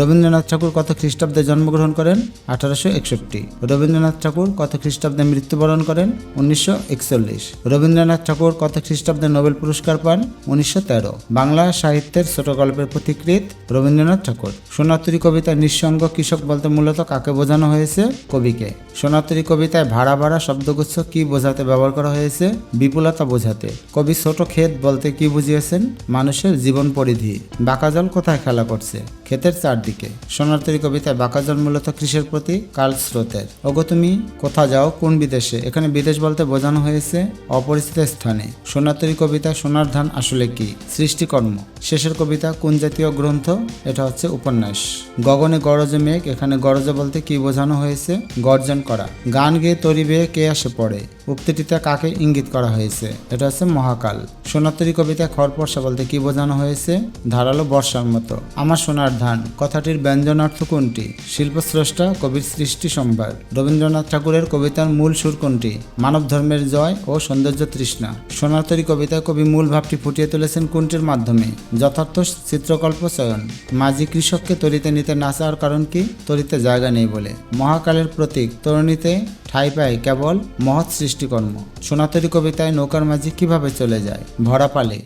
রবীন্দ্রনাথ ঠাকুর কত খ্রিস্টাব্দে জন্মগ্রহণ করেন? আঠারোশো একষট্টি। রবীন্দ্রনাথ ঠাকুর কত খ্রিস্টাব্দে মৃত্যুবরণ করেন? উনিশশো একচল্লিশ। রবীন্দ্রনাথ ঠাকুর কত খ্রিস্টাব্দে নোবেল পুরস্কার পান? উনিশশো তেরো। বাংলা সাহিত্যের ছোট গল্পের প্রতিকৃত রবীন্দ্রনাথ ঠাকুর। সোনাতুরি কবিতায় নিঃসঙ্গ কৃষক বলতে মূলত কাকে বোঝানো হয়েছে? কবিকে। সোনাতুরি কবিতায় ভাড়া ভাড়া শব্দগুচ্ছ কি বোঝাতে ব্যবহার করা হয়েছে? বিপুলতা বোঝাতে। কবি ছোট ক্ষেত বলতে কি বুঝিয়েছেন? মানুষের জীবন পরিধি। বাঁকাজল কোথায় খেলা করছে? ক্ষেতের চারদিকে সোনারতরী কবিতায় বাঁকাজল মূলত কৃষির প্রতি কাল স্রোতের। ওগো তুমি, কোথা যাও, কোন বিদেশে? এখানে বিদেশ বলতে বোঝানো হয়েছে অপরিচিত স্থানে। সোনারতরী কবিতা, সোনার ধান আসলে কি? সৃষ্টিকর্ম। শেষের কবিতা, কোন জাতীয় গ্রন্থ? এটা হচ্ছে উপন্যাস। গগনে গরজে মেঘ, এখানে গরজে বলতে কি বোঝানো হয়েছে? গর্জন করা। গান গেয়ে তরি বেয়ে কে আসে পড়ে? উক্তিটিতে কাকে ইঙ্গিত করা হয়েছে? এটা হচ্ছে মহাকাল। সোনাতরী কবিতায় খড়পর্ষা বলতে কি বোঝানো হয়েছে? ধারালো বর্ষার মতো। আমার সোনার ধান, কথাটির ব্যঞ্জনার্থ কোনটি? শিল্পস্রষ্টা, কবির সৃষ্টি সম্ভার। রবীন্দ্রনাথ ঠাকুরের কবিতার মূল সুর কোনটি? মানব ধর্মের জয় ও সৌন্দর্য তৃষ্ণা। সোনাতরী কবিতায় কবি মূল ভাবটি ফুটিয়ে তুলেছেন কোনটির মাধ্যমে? যথার্থ চিত্রকল্প চয়ন। মাঝি কৃষককে তরিতে নিতে না চাওয়ার কারণ কি? তরিতে জায়গা নেই বলে। মহাকালের প্রতীক, তরুণীতে ঠাই পায় কেবল মহৎ সৃষ্টিকর্ম। সোনাতরী কবিতায় নৌকার মাঝি কীভাবে চলে যায়? ভরা পালে।